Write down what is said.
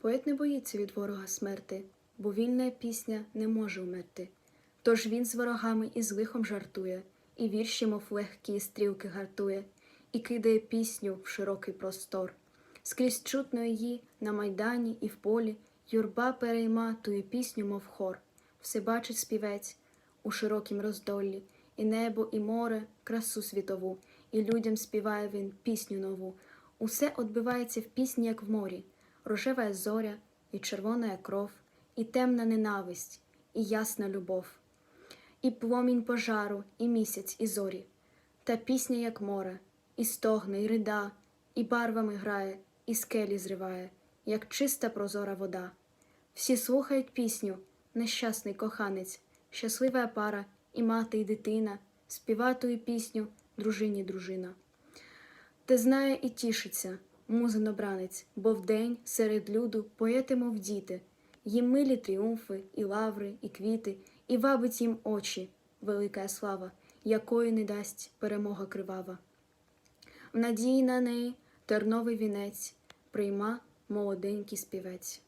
Поет не боїться від ворога смерти, бо вільна пісня не може умерти. Тож він з ворогами і з лихом жартує, і вірші, мов легкі стрілки гартує, і кидає пісню в широкий простор. Скрізь чутно її на майдані і в полі, юрба перейма тую пісню, мов хор. Все бачить співець у широкім роздоллі, і небо, і море, красу світову, і людям співає він пісню нову. Усе отбивається в пісні, як в морі, рожева зоря, і червона кров, і темна ненависть, і ясна любов, і пломінь пожару, і місяць, і зорі. Та пісня, як море, і стогне, і рида, і барвами грає, і скелі зриває, як чиста прозора вода. Всі слухають пісню, нещасний коханець, щаслива пара, і мати, і дитина, співа тую пісню, дружині дружина. Те знає і тішиться, музинобранець, бо вдень серед люду поети, мов діти, їм милі тріумфи, і лаври, і квіти, і вабить їм очі, велика слава, якої не дасть перемога кривава. В надії на неї терновий вінець прийма молоденький співець.